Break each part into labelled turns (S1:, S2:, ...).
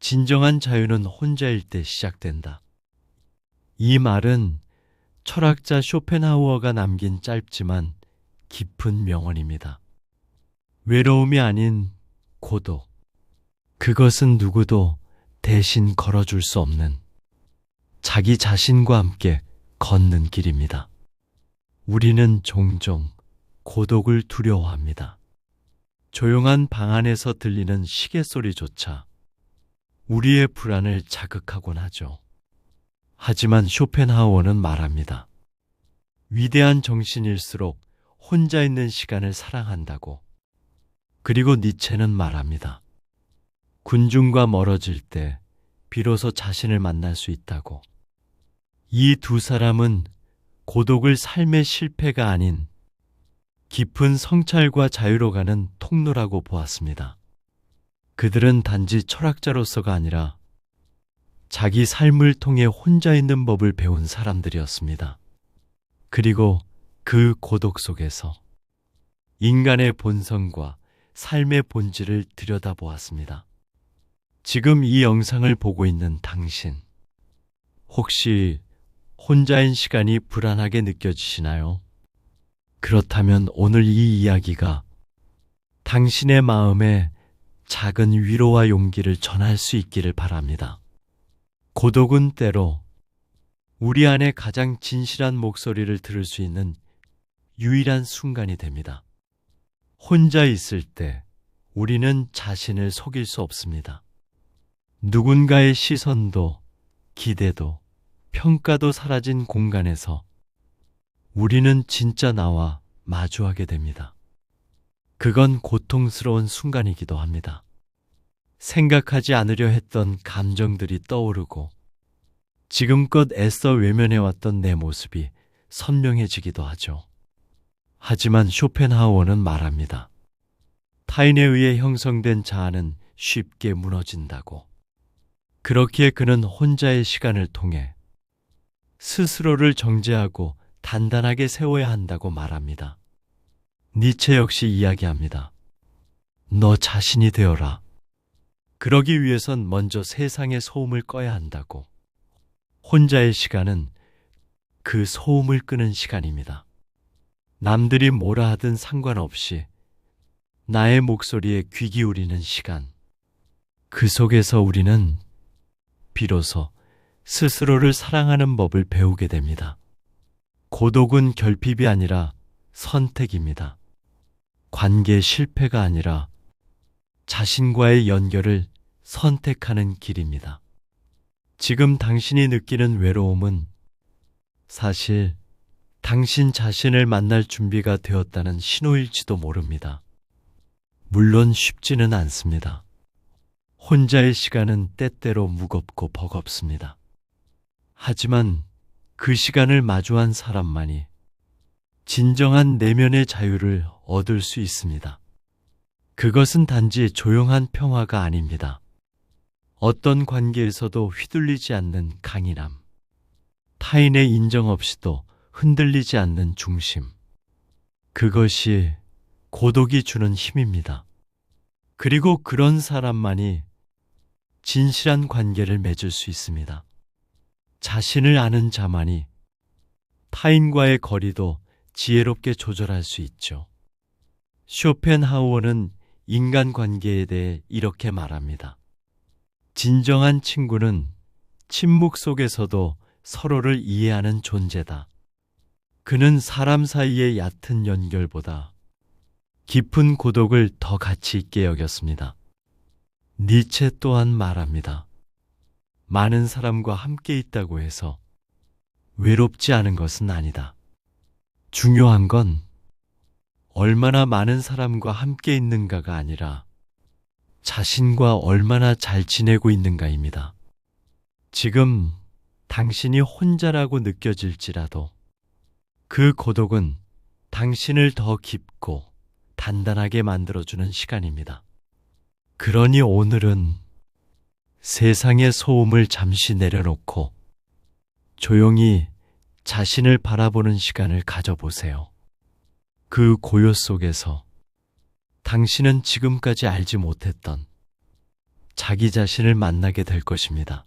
S1: 진정한 자유는 혼자일 때 시작된다. 이 말은 철학자 쇼펜하우어가 남긴 짧지만 깊은 명언입니다. 외로움이 아닌 고독. 그것은 누구도 대신 걸어줄 수 없는 자기 자신과 함께 걷는 길입니다. 우리는 종종 고독을 두려워합니다. 조용한 방 안에서 들리는 시계 소리조차 우리의 불안을 자극하곤 하죠. 하지만 쇼펜하우어는 말합니다. 위대한 정신일수록 혼자 있는 시간을 사랑한다고. 그리고 니체는 말합니다. 군중과 멀어질 때 비로소 자신을 만날 수 있다고. 이 두 사람은 고독을 삶의 실패가 아닌 깊은 성찰과 자유로 가는 통로라고 보았습니다. 그들은 단지 철학자로서가 아니라 자기 삶을 통해 혼자 있는 법을 배운 사람들이었습니다. 그리고 그 고독 속에서 인간의 본성과 삶의 본질을 들여다보았습니다. 지금 이 영상을 보고 있는 당신, 혹시 혼자인 시간이 불안하게 느껴지시나요? 그렇다면 오늘 이 이야기가 당신의 마음에 작은 위로와 용기를 전할 수 있기를 바랍니다. 고독은 때로 우리 안에 가장 진실한 목소리를 들을 수 있는 유일한 순간이 됩니다. 혼자 있을 때 우리는 자신을 속일 수 없습니다. 누군가의 시선도 기대도 평가도 사라진 공간에서 우리는 진짜 나와 마주하게 됩니다. 그건 고통스러운 순간이기도 합니다. 생각하지 않으려 했던 감정들이 떠오르고 지금껏 애써 외면해왔던 내 모습이 선명해지기도 하죠. 하지만 쇼펜하우어는 말합니다. 타인에 의해 형성된 자아는 쉽게 무너진다고. 그렇기에 그는 혼자의 시간을 통해 스스로를 정제하고 단단하게 세워야 한다고 말합니다. 니체 역시 이야기합니다. 너 자신이 되어라. 그러기 위해선 먼저 세상의 소음을 꺼야 한다고. 혼자의 시간은 그 소음을 끄는 시간입니다. 남들이 뭐라 하든 상관없이 나의 목소리에 귀 기울이는 시간. 그 속에서 우리는 비로소 스스로를 사랑하는 법을 배우게 됩니다. 고독은 결핍이 아니라 선택입니다. 관계 실패가 아니라 자신과의 연결을 선택하는 길입니다. 지금 당신이 느끼는 외로움은 사실 당신 자신을 만날 준비가 되었다는 신호일지도 모릅니다. 물론 쉽지는 않습니다. 혼자의 시간은 때때로 무겁고 버겁습니다. 하지만 그 시간을 마주한 사람만이 진정한 내면의 자유를 얻을 수 있습니다. 그것은 단지 조용한 평화가 아닙니다. 어떤 관계에서도 휘둘리지 않는 강인함, 타인의 인정 없이도 흔들리지 않는 중심. 그것이 고독이 주는 힘입니다. 그리고 그런 사람만이 진실한 관계를 맺을 수 있습니다. 자신을 아는 자만이 타인과의 거리도 지혜롭게 조절할 수 있죠. 쇼펜하우어는 인간관계에 대해 이렇게 말합니다. 진정한 친구는 침묵 속에서도 서로를 이해하는 존재다. 그는 사람 사이의 얕은 연결보다 깊은 고독을 더 가치 있게 여겼습니다. 니체 또한 말합니다. 많은 사람과 함께 있다고 해서 외롭지 않은 것은 아니다. 중요한 건 얼마나 많은 사람과 함께 있는가가 아니라 자신과 얼마나 잘 지내고 있는가입니다. 지금 당신이 혼자라고 느껴질지라도 그 고독은 당신을 더 깊고 단단하게 만들어주는 시간입니다. 그러니 오늘은 세상의 소음을 잠시 내려놓고 조용히 자신을 바라보는 시간을 가져보세요. 그 고요 속에서 당신은 지금까지 알지 못했던 자기 자신을 만나게 될 것입니다.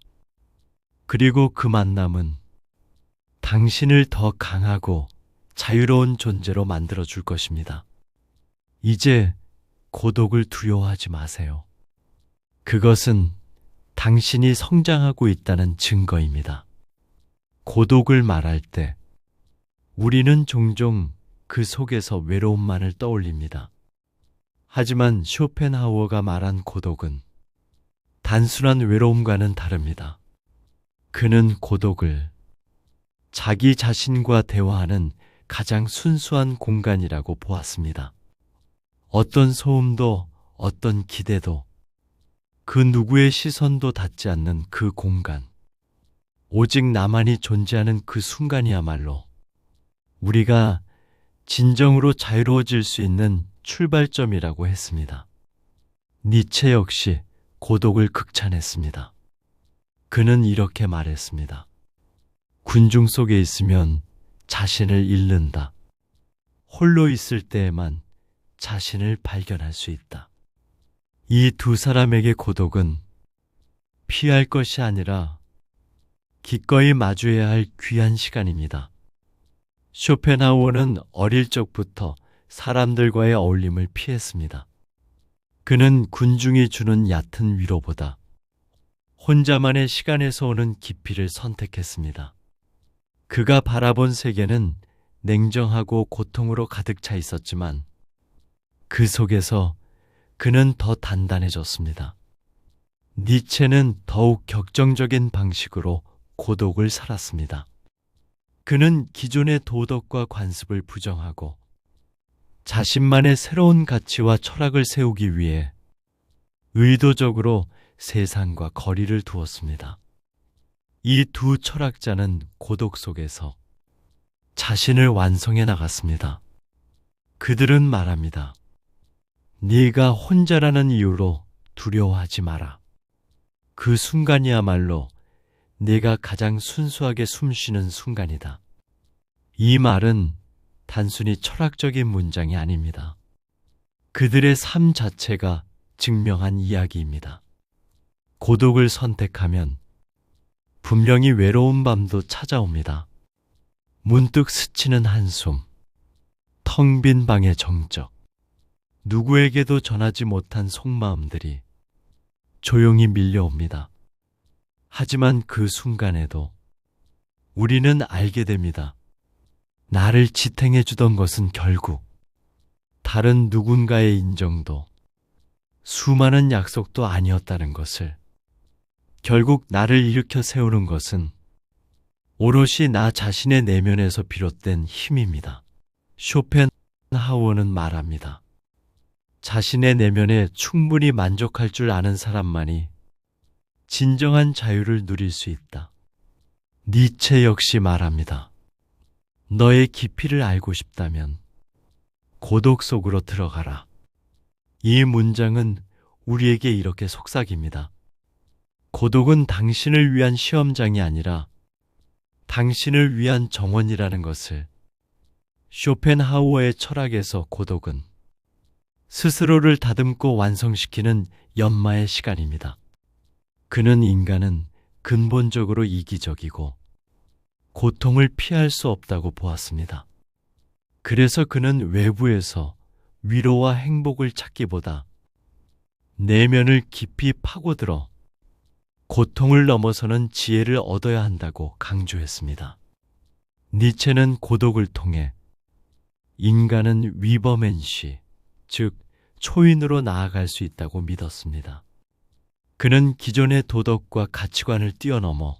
S1: 그리고 그 만남은 당신을 더 강하고 자유로운 존재로 만들어 줄 것입니다. 이제 고독을 두려워하지 마세요. 그것은 당신이 성장하고 있다는 증거입니다. 고독을 말할 때 우리는 종종 그 속에서 외로움만을 떠올립니다. 하지만 쇼펜하우어가 말한 고독은 단순한 외로움과는 다릅니다. 그는 고독을 자기 자신과 대화하는 가장 순수한 공간이라고 보았습니다. 어떤 소음도 어떤 기대도 그 누구의 시선도 닿지 않는 그 공간. 오직 나만이 존재하는 그 순간이야말로 우리가 진정으로 자유로워질 수 있는 출발점이라고 했습니다. 니체 역시 고독을 극찬했습니다. 그는 이렇게 말했습니다. 군중 속에 있으면 자신을 잃는다. 홀로 있을 때에만 자신을 발견할 수 있다. 이 두 사람에게 고독은 피할 것이 아니라 기꺼이 마주해야 할 귀한 시간입니다. 쇼펜하우어는 어릴 적부터 사람들과의 어울림을 피했습니다. 그는 군중이 주는 얕은 위로보다 혼자만의 시간에서 오는 깊이를 선택했습니다. 그가 바라본 세계는 냉정하고 고통으로 가득 차 있었지만 그 속에서 그는 더 단단해졌습니다. 니체는 더욱 격정적인 방식으로 고독을 살았습니다. 그는 기존의 도덕과 관습을 부정하고 자신만의 새로운 가치와 철학을 세우기 위해 의도적으로 세상과 거리를 두었습니다. 이 두 철학자는 고독 속에서 자신을 완성해 나갔습니다. 그들은 말합니다. 네가 혼자라는 이유로 두려워하지 마라. 그 순간이야말로 네가 가장 순수하게 숨쉬는 순간이다. 이 말은 단순히 철학적인 문장이 아닙니다. 그들의 삶 자체가 증명한 이야기입니다. 고독을 선택하면 분명히 외로운 밤도 찾아옵니다. 문득 스치는 한숨, 텅 빈 방의 정적, 누구에게도 전하지 못한 속마음들이 조용히 밀려옵니다. 하지만 그 순간에도 우리는 알게 됩니다. 나를 지탱해 주던 것은 결국 다른 누군가의 인정도 수많은 약속도 아니었다는 것을 결국 나를 일으켜 세우는 것은 오롯이 나 자신의 내면에서 비롯된 힘입니다. 쇼펜 하우어는 말합니다. 자신의 내면에 충분히 만족할 줄 아는 사람만이 진정한 자유를 누릴 수 있다. 니체 역시 말합니다. 너의 깊이를 알고 싶다면 고독 속으로 들어가라. 이 문장은 우리에게 이렇게 속삭입니다. 고독은 당신을 위한 시험장이 아니라 당신을 위한 정원이라는 것을 쇼펜하우어의 철학에서 고독은 스스로를 다듬고 완성시키는 연마의 시간입니다. 그는 인간은 근본적으로 이기적이고 고통을 피할 수 없다고 보았습니다. 그래서 그는 외부에서 위로와 행복을 찾기보다 내면을 깊이 파고들어 고통을 넘어서는 지혜를 얻어야 한다고 강조했습니다. 니체는 고독을 통해 인간은 위버맨시, 즉 초인으로 나아갈 수 있다고 믿었습니다. 그는 기존의 도덕과 가치관을 뛰어넘어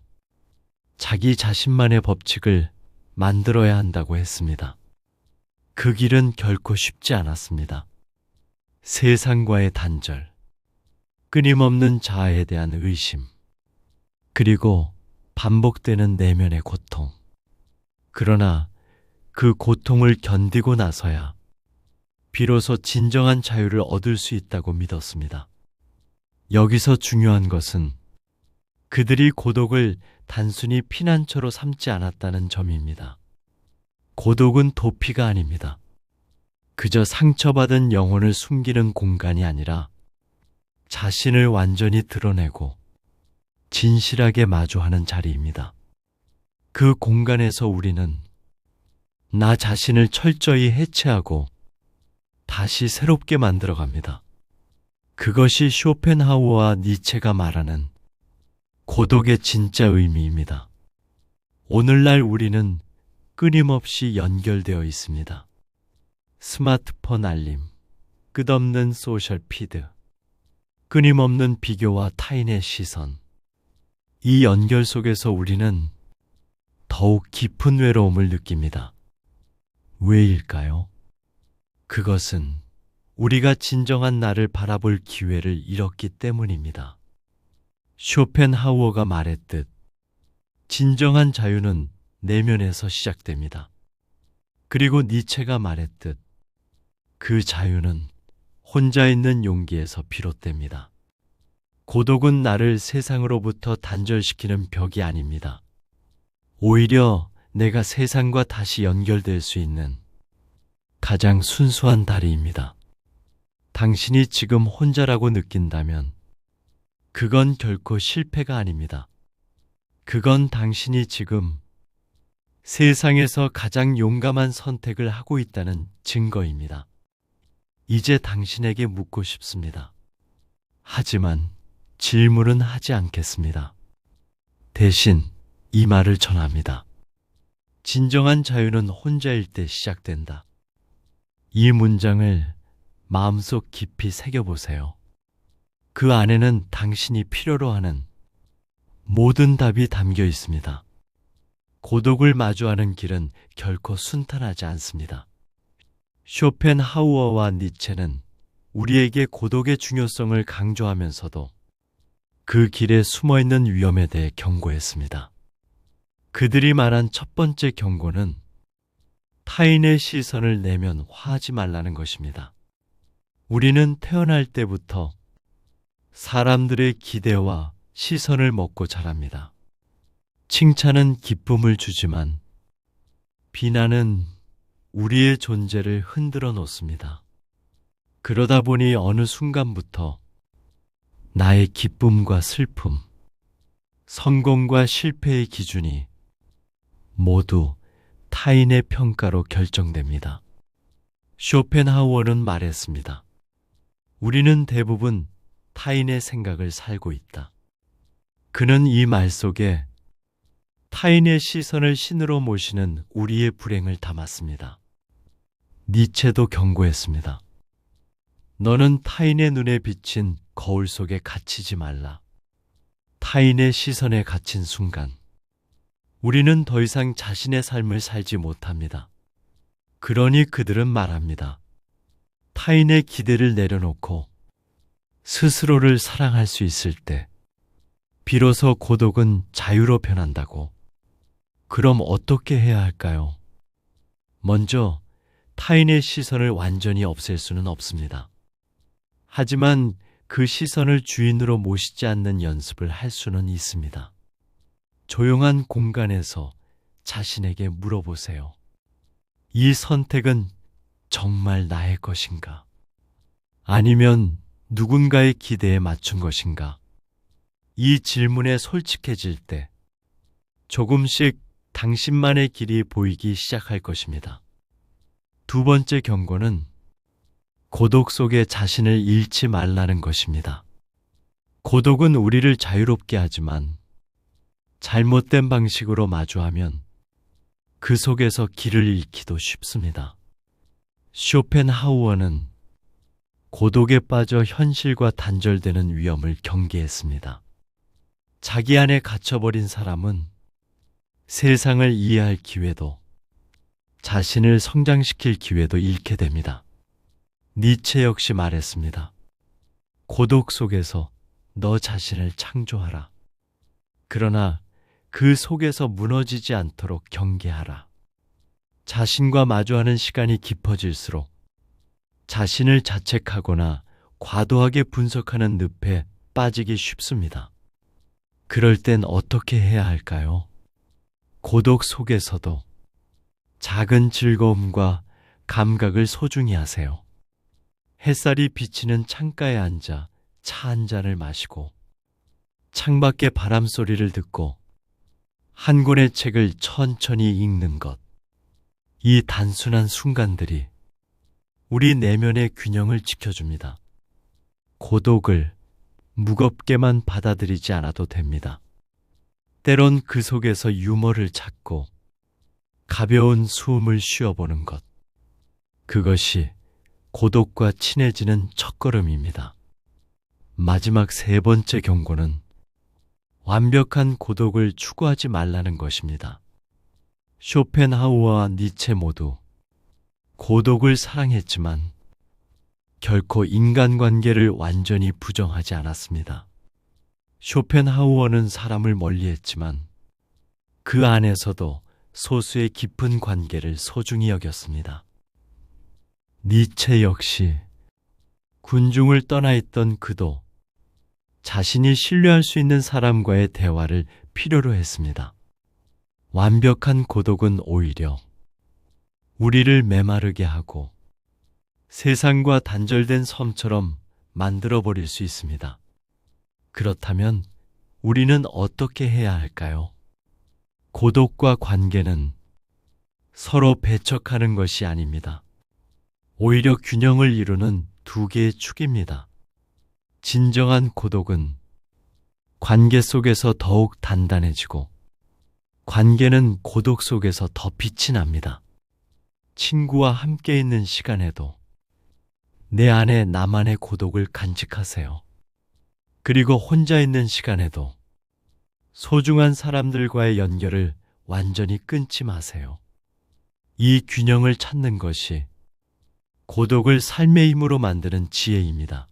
S1: 자기 자신만의 법칙을 만들어야 한다고 했습니다. 그 길은 결코 쉽지 않았습니다. 세상과의 단절, 끊임없는 자아에 대한 의심, 그리고 반복되는 내면의 고통. 그러나 그 고통을 견디고 나서야 비로소 진정한 자유를 얻을 수 있다고 믿었습니다. 여기서 중요한 것은 그들이 고독을 단순히 피난처로 삼지 않았다는 점입니다. 고독은 도피가 아닙니다. 그저 상처받은 영혼을 숨기는 공간이 아니라 자신을 완전히 드러내고 진실하게 마주하는 자리입니다. 그 공간에서 우리는 나 자신을 철저히 해체하고 다시 새롭게 만들어 갑니다. 그것이 쇼펜하우어와 니체가 말하는 고독의 진짜 의미입니다. 오늘날 우리는 끊임없이 연결되어 있습니다. 스마트폰 알림, 끝없는 소셜 피드, 끊임없는 비교와 타인의 시선. 이 연결 속에서 우리는 더욱 깊은 외로움을 느낍니다. 왜일까요? 그것은 우리가 진정한 나를 바라볼 기회를 잃었기 때문입니다. 쇼펜하우어가 말했듯 진정한 자유는 내면에서 시작됩니다. 그리고 니체가 말했듯 그 자유는 혼자 있는 용기에서 비롯됩니다. 고독은 나를 세상으로부터 단절시키는 벽이 아닙니다. 오히려 내가 세상과 다시 연결될 수 있는 가장 순수한 다리입니다. 당신이 지금 혼자라고 느낀다면 그건 결코 실패가 아닙니다. 그건 당신이 지금 세상에서 가장 용감한 선택을 하고 있다는 증거입니다. 이제 당신에게 묻고 싶습니다. 하지만 질문은 하지 않겠습니다. 대신 이 말을 전합니다. 진정한 자유는 혼자일 때 시작된다. 이 문장을 마음속 깊이 새겨보세요. 그 안에는 당신이 필요로 하는 모든 답이 담겨 있습니다. 고독을 마주하는 길은 결코 순탄하지 않습니다. 쇼펜하우어와 니체는 우리에게 고독의 중요성을 강조하면서도 그 길에 숨어 있는 위험에 대해 경고했습니다. 그들이 말한 첫 번째 경고는 타인의 시선을 내면 화하지 말라는 것입니다. 우리는 태어날 때부터 사람들의 기대와 시선을 먹고 자랍니다. 칭찬은 기쁨을 주지만 비난은 우리의 존재를 흔들어 놓습니다. 그러다 보니 어느 순간부터 나의 기쁨과 슬픔, 성공과 실패의 기준이 모두 타인의 평가로 결정됩니다. 쇼펜하우어는 말했습니다. 우리는 대부분 타인의 생각을 살고 있다. 그는 이 말 속에 타인의 시선을 신으로 모시는 우리의 불행을 담았습니다. 니체도 경고했습니다. 너는 타인의 눈에 비친 거울 속에 갇히지 말라. 타인의 시선에 갇힌 순간, 우리는 더 이상 자신의 삶을 살지 못합니다. 그러니 그들은 말합니다. 타인의 기대를 내려놓고 스스로를 사랑할 수 있을 때, 비로소 고독은 자유로 변한다고. 그럼 어떻게 해야 할까요? 먼저 타인의 시선을 완전히 없앨 수는 없습니다. 하지만 그 시선을 주인으로 모시지 않는 연습을 할 수는 있습니다. 조용한 공간에서 자신에게 물어보세요. 이 선택은 정말 나의 것인가? 아니면 누군가의 기대에 맞춘 것인가? 이 질문에 솔직해질 때 조금씩 당신만의 길이 보이기 시작할 것입니다. 두 번째 경고는 고독 속에 자신을 잃지 말라는 것입니다. 고독은 우리를 자유롭게 하지만 잘못된 방식으로 마주하면 그 속에서 길을 잃기도 쉽습니다. 쇼펜하우어는 고독에 빠져 현실과 단절되는 위험을 경계했습니다. 자기 안에 갇혀버린 사람은 세상을 이해할 기회도 자신을 성장시킬 기회도 잃게 됩니다. 니체 역시 말했습니다. 고독 속에서 너 자신을 창조하라. 그러나 그 속에서 무너지지 않도록 경계하라. 자신과 마주하는 시간이 깊어질수록 자신을 자책하거나 과도하게 분석하는 늪에 빠지기 쉽습니다. 그럴 땐 어떻게 해야 할까요? 고독 속에서도 작은 즐거움과 감각을 소중히 하세요. 햇살이 비치는 창가에 앉아 차 한 잔을 마시고 창밖의 바람 소리를 듣고 한 권의 책을 천천히 읽는 것. 이 단순한 순간들이 우리 내면의 균형을 지켜줍니다. 고독을 무겁게만 받아들이지 않아도 됩니다. 때론 그 속에서 유머를 찾고 가벼운 숨을 쉬어보는 것. 그것이 고독과 친해지는 첫걸음입니다. 마지막 세 번째 경고는 완벽한 고독을 추구하지 말라는 것입니다. 쇼펜하우어와 니체 모두 고독을 사랑했지만 결코 인간관계를 완전히 부정하지 않았습니다. 쇼펜하우어는 사람을 멀리했지만 그 안에서도 소수의 깊은 관계를 소중히 여겼습니다. 니체 역시 군중을 떠나 있던 그도 자신이 신뢰할 수 있는 사람과의 대화를 필요로 했습니다. 완벽한 고독은 오히려 우리를 메마르게 하고 세상과 단절된 섬처럼 만들어 버릴 수 있습니다. 그렇다면 우리는 어떻게 해야 할까요? 고독과 관계는 서로 배척하는 것이 아닙니다. 오히려 균형을 이루는 두 개의 축입니다. 진정한 고독은 관계 속에서 더욱 단단해지고 관계는 고독 속에서 더 빛이 납니다. 친구와 함께 있는 시간에도 내 안에 나만의 고독을 간직하세요. 그리고 혼자 있는 시간에도 소중한 사람들과의 연결을 완전히 끊지 마세요. 이 균형을 찾는 것이 고독을 삶의 힘으로 만드는 지혜입니다.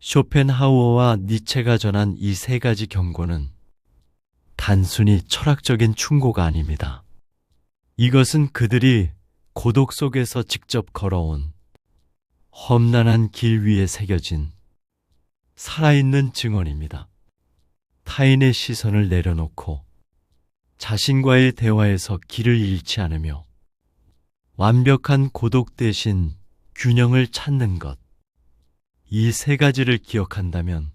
S1: 쇼펜하우어와 니체가 전한 이 세 가지 경고는 단순히 철학적인 충고가 아닙니다. 이것은 그들이 고독 속에서 직접 걸어온 험난한 길 위에 새겨진 살아있는 증언입니다. 타인의 시선을 내려놓고 자신과의 대화에서 길을 잃지 않으며 완벽한 고독 대신 균형을 찾는 것. 이 세 가지를 기억한다면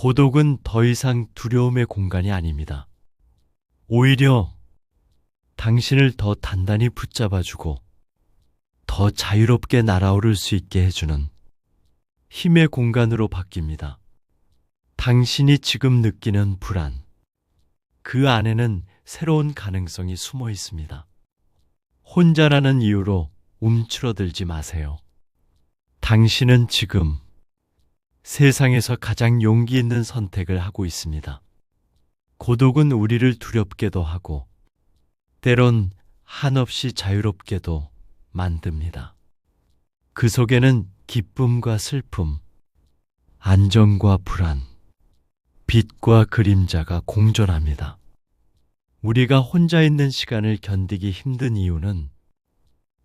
S1: 고독은 더 이상 두려움의 공간이 아닙니다. 오히려 당신을 더 단단히 붙잡아주고 더 자유롭게 날아오를 수 있게 해주는 힘의 공간으로 바뀝니다. 당신이 지금 느끼는 불안, 그 안에는 새로운 가능성이 숨어 있습니다. 혼자라는 이유로 움츠러들지 마세요. 당신은 지금 세상에서 가장 용기 있는 선택을 하고 있습니다. 고독은 우리를 두렵게도 하고, 때론 한없이 자유롭게도 만듭니다. 그 속에는 기쁨과 슬픔, 안정과 불안, 빛과 그림자가 공존합니다. 우리가 혼자 있는 시간을 견디기 힘든 이유는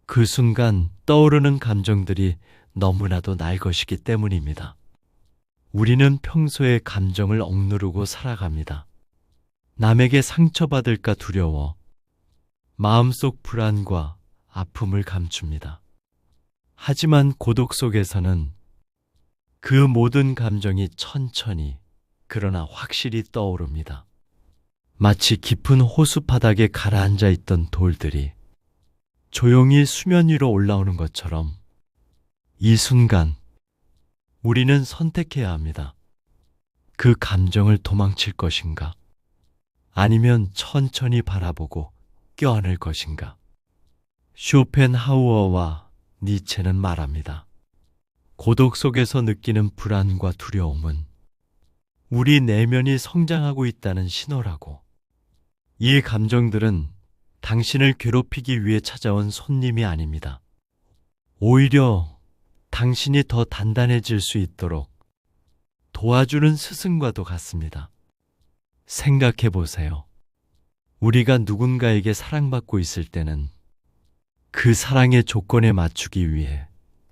S1: 그 순간 떠오르는 감정들이 너무나도 날 것이기 때문입니다. 우리는 평소에 감정을 억누르고 살아갑니다. 남에게 상처받을까 두려워 마음속 불안과 아픔을 감춥니다. 하지만 고독 속에서는 그 모든 감정이 천천히 그러나 확실히 떠오릅니다. 마치 깊은 호수 바닥에 가라앉아 있던 돌들이 조용히 수면 위로 올라오는 것처럼 이 순간 우리는 선택해야 합니다. 그 감정을 도망칠 것인가? 아니면 천천히 바라보고 껴안을 것인가? 쇼펜하우어와 니체는 말합니다. 고독 속에서 느끼는 불안과 두려움은 우리 내면이 성장하고 있다는 신호라고. 이 감정들은 당신을 괴롭히기 위해 찾아온 손님이 아닙니다. 오히려 당신이 더 단단해질 수 있도록 도와주는 스승과도 같습니다. 생각해 보세요. 우리가 누군가에게 사랑받고 있을 때는 그 사랑의 조건에 맞추기 위해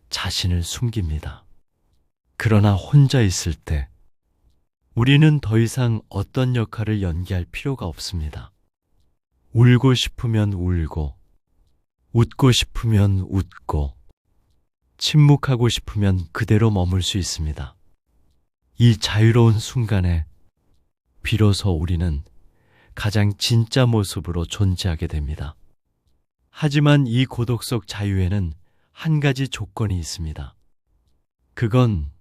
S1: 자신을 숨깁니다. 그러나 혼자 있을 때 우리는 더 이상 어떤 역할을 연기할 필요가 없습니다. 울고 싶으면 울고, 웃고 싶으면 웃고, 침묵하고 싶으면 그대로 머물 수 있습니다. 이 자유로운 순간에 비로소 우리는 가장 진짜 모습으로 존재하게 됩니다. 하지만 이 고독 속 자유에는 한 가지 조건이 있습니다. 그건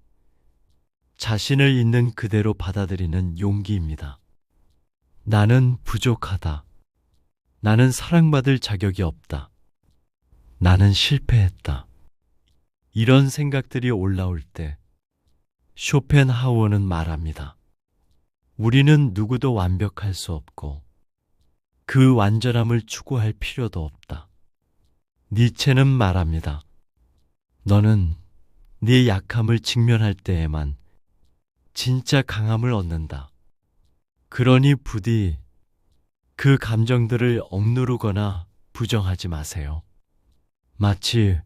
S1: 자신을 있는 그대로 받아들이는 용기입니다. 나는 부족하다. 나는 사랑받을 자격이 없다. 나는 실패했다. 이런 생각들이 올라올 때 쇼펜하우어는 말합니다. 우리는 누구도 완벽할 수 없고 그 완전함을 추구할 필요도 없다. 니체는 말합니다. 너는 네 약함을 직면할 때에만 진짜 강함을 얻는다. 그러니 부디 그 감정들을 억누르거나 부정하지 마세요. 마치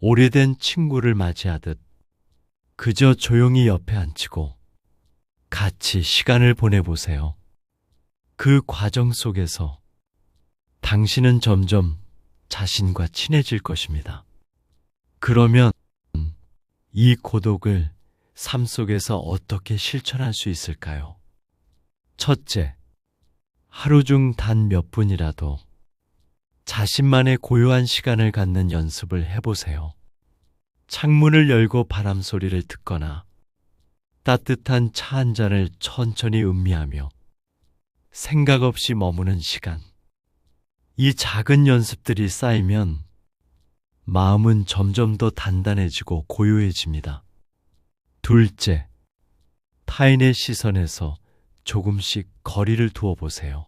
S1: 오래된 친구를 맞이하듯 그저 조용히 옆에 앉히고 같이 시간을 보내보세요. 그 과정 속에서 당신은 점점 자신과 친해질 것입니다. 그러면 이 고독을 삶 속에서 어떻게 실천할 수 있을까요? 첫째, 하루 중 단 몇 분이라도 자신만의 고요한 시간을 갖는 연습을 해보세요. 창문을 열고 바람 소리를 듣거나 따뜻한 차 한 잔을 천천히 음미하며 생각 없이 머무는 시간. 이 작은 연습들이 쌓이면 마음은 점점 더 단단해지고 고요해집니다. 둘째, 타인의 시선에서 조금씩 거리를 두어 보세요.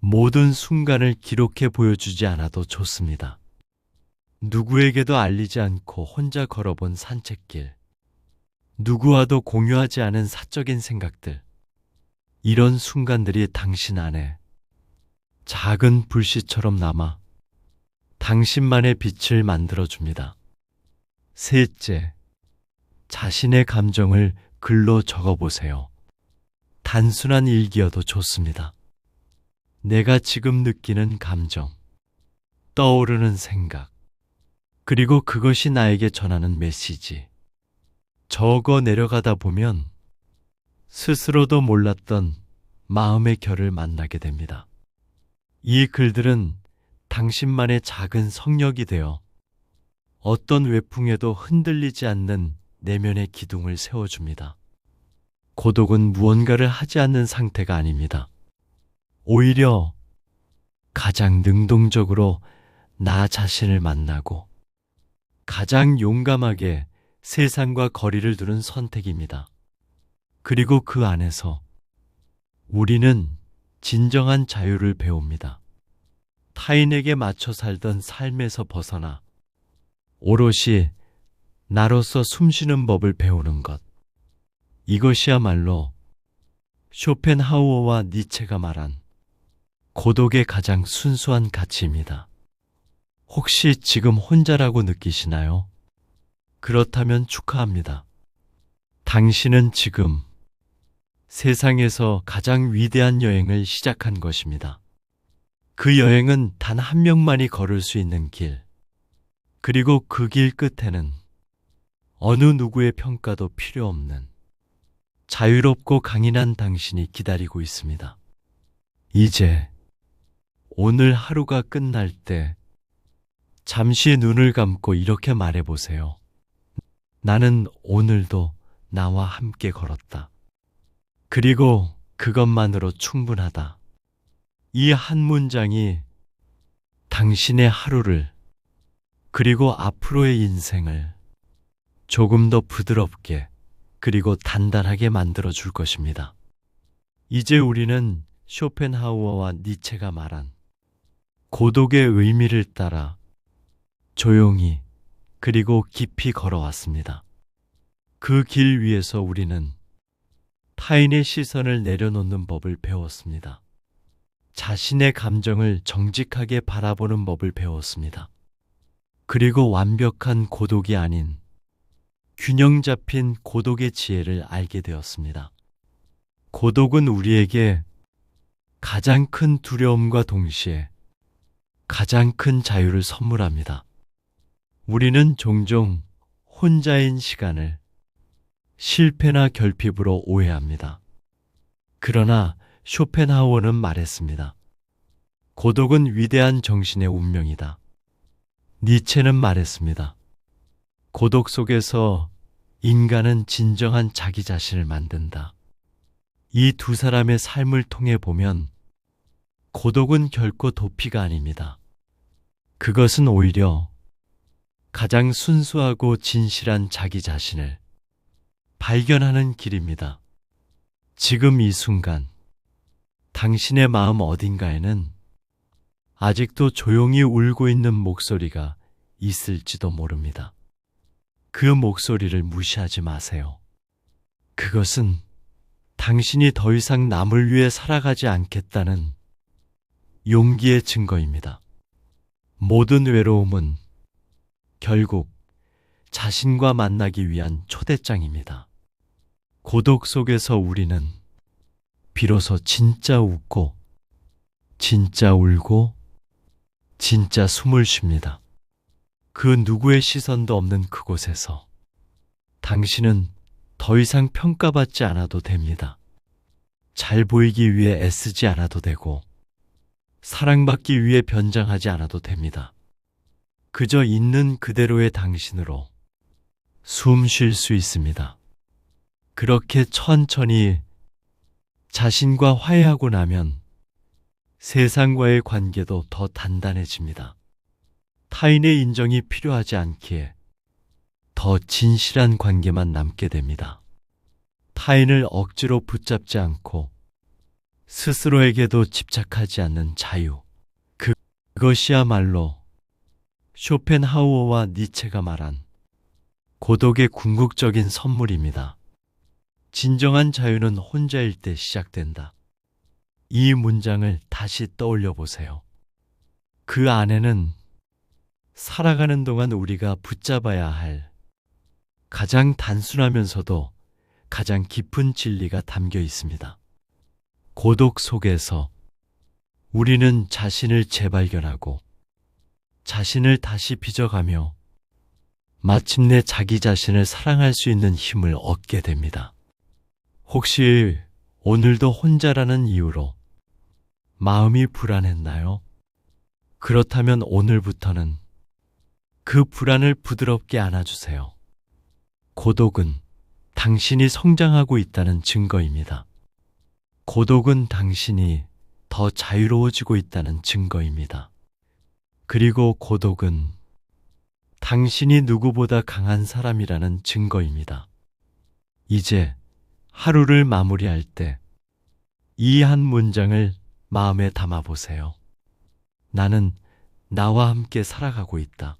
S1: 모든 순간을 기록해 보여주지 않아도 좋습니다. 누구에게도 알리지 않고 혼자 걸어본 산책길, 누구와도 공유하지 않은 사적인 생각들, 이런 순간들이 당신 안에 작은 불씨처럼 남아 당신만의 빛을 만들어줍니다. 셋째, 자신의 감정을 글로 적어보세요. 단순한 일기여도 좋습니다. 내가 지금 느끼는 감정, 떠오르는 생각, 그리고 그것이 나에게 전하는 메시지. 적어 내려가다 보면 스스로도 몰랐던 마음의 결을 만나게 됩니다. 이 글들은 당신만의 작은 성력이 되어 어떤 외풍에도 흔들리지 않는 내면의 기둥을 세워줍니다. 고독은 무언가를 하지 않는 상태가 아닙니다. 오히려 가장 능동적으로 나 자신을 만나고 가장 용감하게 세상과 거리를 두는 선택입니다. 그리고 그 안에서 우리는 진정한 자유를 배웁니다. 타인에게 맞춰 살던 삶에서 벗어나 오롯이 나로서 숨쉬는 법을 배우는 것. 이것이야말로 쇼펜하우어와 니체가 말한 고독의 가장 순수한 가치입니다. 혹시 지금 혼자라고 느끼시나요? 그렇다면 축하합니다. 당신은 지금 세상에서 가장 위대한 여행을 시작한 것입니다. 그 여행은 단 한 명만이 걸을 수 있는 길, 그리고 그 길 끝에는 어느 누구의 평가도 필요 없는 자유롭고 강인한 당신이 기다리고 있습니다. 이제 오늘 하루가 끝날 때 잠시 눈을 감고 이렇게 말해 보세요. 나는 오늘도 나와 함께 걸었다. 그리고 그것만으로 충분하다. 이 한 문장이 당신의 하루를 그리고 앞으로의 인생을 조금 더 부드럽게 그리고 단단하게 만들어 줄 것입니다. 이제 우리는 쇼펜하우어와 니체가 말한 고독의 의미를 따라 조용히 그리고 깊이 걸어왔습니다. 그 길 위에서 우리는 타인의 시선을 내려놓는 법을 배웠습니다. 자신의 감정을 정직하게 바라보는 법을 배웠습니다. 그리고 완벽한 고독이 아닌 균형 잡힌 고독의 지혜를 알게 되었습니다. 고독은 우리에게 가장 큰 두려움과 동시에 가장 큰 자유를 선물합니다. 우리는 종종 혼자인 시간을 실패나 결핍으로 오해합니다. 그러나 쇼펜하우어는 말했습니다. 고독은 위대한 정신의 운명이다. 니체는 말했습니다. 고독 속에서 인간은 진정한 자기 자신을 만든다. 이 두 사람의 삶을 통해 보면 고독은 결코 도피가 아닙니다. 그것은 오히려 가장 순수하고 진실한 자기 자신을 발견하는 길입니다. 지금 이 순간 당신의 마음 어딘가에는 아직도 조용히 울고 있는 목소리가 있을지도 모릅니다. 그 목소리를 무시하지 마세요. 그것은 당신이 더 이상 남을 위해 살아가지 않겠다는 용기의 증거입니다. 모든 외로움은 결국 자신과 만나기 위한 초대장입니다. 고독 속에서 우리는 비로소 진짜 웃고, 진짜 울고, 진짜 숨을 쉽니다. 그 누구의 시선도 없는 그곳에서 당신은 더 이상 평가받지 않아도 됩니다. 잘 보이기 위해 애쓰지 않아도 되고, 사랑받기 위해 변장하지 않아도 됩니다. 그저 있는 그대로의 당신으로 숨 쉴 수 있습니다. 그렇게 천천히 자신과 화해하고 나면 세상과의 관계도 더 단단해집니다. 타인의 인정이 필요하지 않기에 더 진실한 관계만 남게 됩니다. 타인을 억지로 붙잡지 않고 스스로에게도 집착하지 않는 자유. 그, 그것이야말로 쇼펜하우어와 니체가 말한 고독의 궁극적인 선물입니다. 진정한 자유는 혼자일 때 시작된다. 이 문장을 다시 떠올려 보세요. 그 안에는 살아가는 동안 우리가 붙잡아야 할 가장 단순하면서도 가장 깊은 진리가 담겨 있습니다. 고독 속에서 우리는 자신을 재발견하고 자신을 다시 빚어가며 마침내 자기 자신을 사랑할 수 있는 힘을 얻게 됩니다. 혹시 오늘도 혼자라는 이유로 마음이 불안했나요? 그렇다면 오늘부터는 그 불안을 부드럽게 안아주세요. 고독은 당신이 성장하고 있다는 증거입니다. 고독은 당신이 더 자유로워지고 있다는 증거입니다. 그리고 고독은 당신이 누구보다 강한 사람이라는 증거입니다. 이제 하루를 마무리할 때 이 한 문장을 마음에 담아 보세요. 나는 나와 함께 살아가고 있다.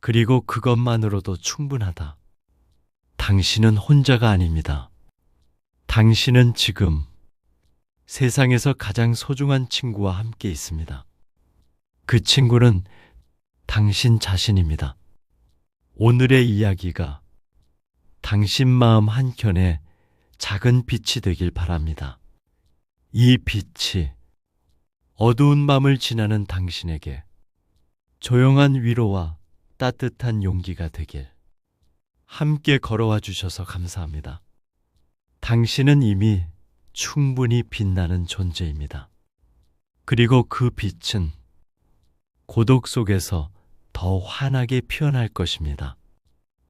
S1: 그리고 그것만으로도 충분하다. 당신은 혼자가 아닙니다. 당신은 지금 세상에서 가장 소중한 친구와 함께 있습니다. 그 친구는 당신 자신입니다. 오늘의 이야기가 당신 마음 한켠에 작은 빛이 되길 바랍니다. 이 빛이 어두운 밤을 지나는 당신에게 조용한 위로와 따뜻한 용기가 되길 함께 걸어와 주셔서 감사합니다. 당신은 이미 충분히 빛나는 존재입니다. 그리고 그 빛은 고독 속에서 더 환하게 피어날 것입니다.